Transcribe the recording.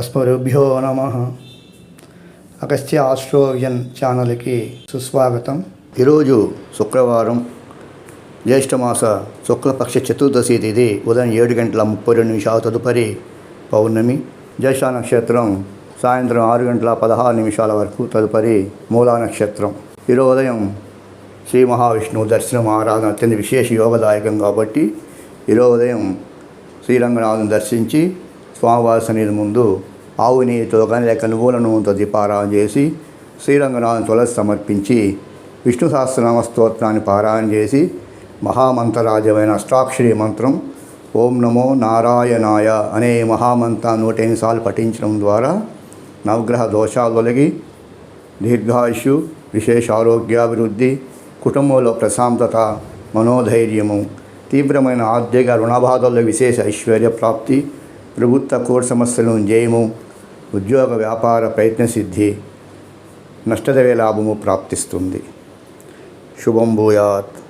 అస్మరుభ్యో నమ. అగస్త్య ఆస్ట్రోవిజన్ ఛానల్కి సుస్వాగతం. ఈరోజు శుక్రవారం జ్యేష్ఠమాస శుక్లపక్ష చతుర్దశి తేదీ ఉదయం ఏడు గంటల ముప్పై రెండు నిమిషాల తదుపరి పౌర్ణమి. జ్యేష్ఠ నక్షత్రం సాయంత్రం ఆరు గంటల పదహారు నిమిషాల వరకు తదుపరి మూలా నక్షత్రం. ఈరోజు ఉదయం శ్రీ మహావిష్ణువు దర్శనం ఆరాధన అత్యంత విశేష యోగదాయకం కాబట్టి ఈరోజు ఉదయం శ్రీరంగనాథుని దర్శించి స్వామివారి సన్నిధి ముందు ఆవు నెయ్యితో కానీ లేక నువ్వుల నూనెతో దీపారాయణ చేసి శ్రీరంగనాథుని తులసి సమర్పించి విష్ణు సహస్రనామ స్తోత్రాన్ని పారాయణ చేసి మహామంత్రరాజమైన అష్టాక్షరి మంత్రం ఓం నమో నారాయణాయ అనే మహామంత్రాన్ని నూట ఎనిమిది సార్లు పఠించడం ద్వారా నవగ్రహ దోషాలు తొలగి దీర్ఘాయుషు విశేష ఆరోగ్యాభివృద్ధి కుటుంబంలో ప్రశాంతత మనోధైర్యము తీవ్రమైన ఆర్థిక రుణబాధల్లో విశేష ఐశ్వర్య ప్రాప్తి ప్రభుత్వ కోర్ సమస్యలను జయము ఉద్యోగ వ్యాపార ప్రయత్న సిద్ధి నష్టదవే లాభము ప్రాప్తిస్తుంది. శుభం భూయాత్.